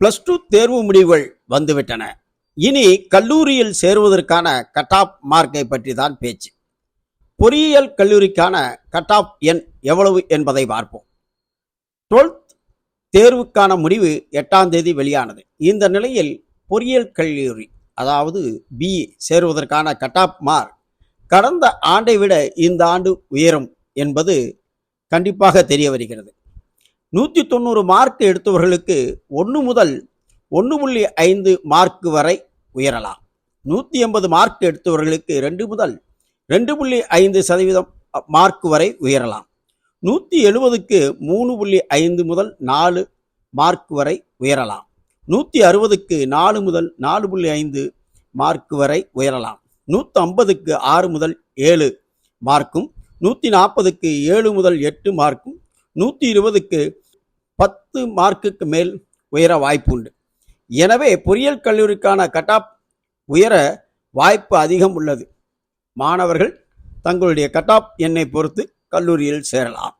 Plus two தேர்வு முடிவுகள் வந்துவிட்டன. இனி கல்லூரியில் சேருவதற்கான கட் ஆஃப் மார்க்கை பற்றி தான் பேச்சு. பொறியியல் கல்லூரிக்கான கட் ஆஃப் எண் எவ்வளவு என்பதை பார்ப்போம். டுவெல்த் தேர்வுக்கான முடிவு எட்டாம் தேதி வெளியானது. இந்த நிலையில் பொறியியல் கல்லூரி அதாவது பிஇ சேருவதற்கான கட் ஆஃப் மார்க் கடந்த ஆண்டை விட இந்த ஆண்டு உயரும் என்பது கண்டிப்பாக தெரிய வருகிறது. நூற்றி தொண்ணூறு மார்க் எடுத்தவர்களுக்கு ஒன்று முதல் ஒன்று புள்ளி ஐந்து மார்க் வரை உயரலாம். நூற்றி எண்பது மார்க் எடுத்தவர்களுக்கு ரெண்டு முதல் ரெண்டு புள்ளி ஐந்து சதவீதம் மார்க் வரை உயரலாம். நூற்றி எழுபதுக்கு மூணு புள்ளி ஐந்து முதல் நாலு மார்க் வரை உயரலாம். நூற்றி அறுபதுக்கு நாலு முதல் நாலு புள்ளி ஐந்து மார்க் வரை உயரலாம். நூற்றி ஐம்பதுக்கு ஆறு முதல் ஏழு மார்க்கும் நூற்றி நாற்பதுக்கு ஏழு முதல் எட்டு மார்க்கும் நூற்றி இருபதுக்கு பத்து மார்க்குக்கு மேல் உயர வாய்ப்பு உண்டு எனவே பொறியியல் கல்லூரிக்கான கட்டாப் உயர வாய்ப்பு அதிகம் உள்ளது. மாணவர்கள் தங்களுடைய கட்டாப் எண்ணை பொறுத்து கல்லூரியில் சேரலாம்.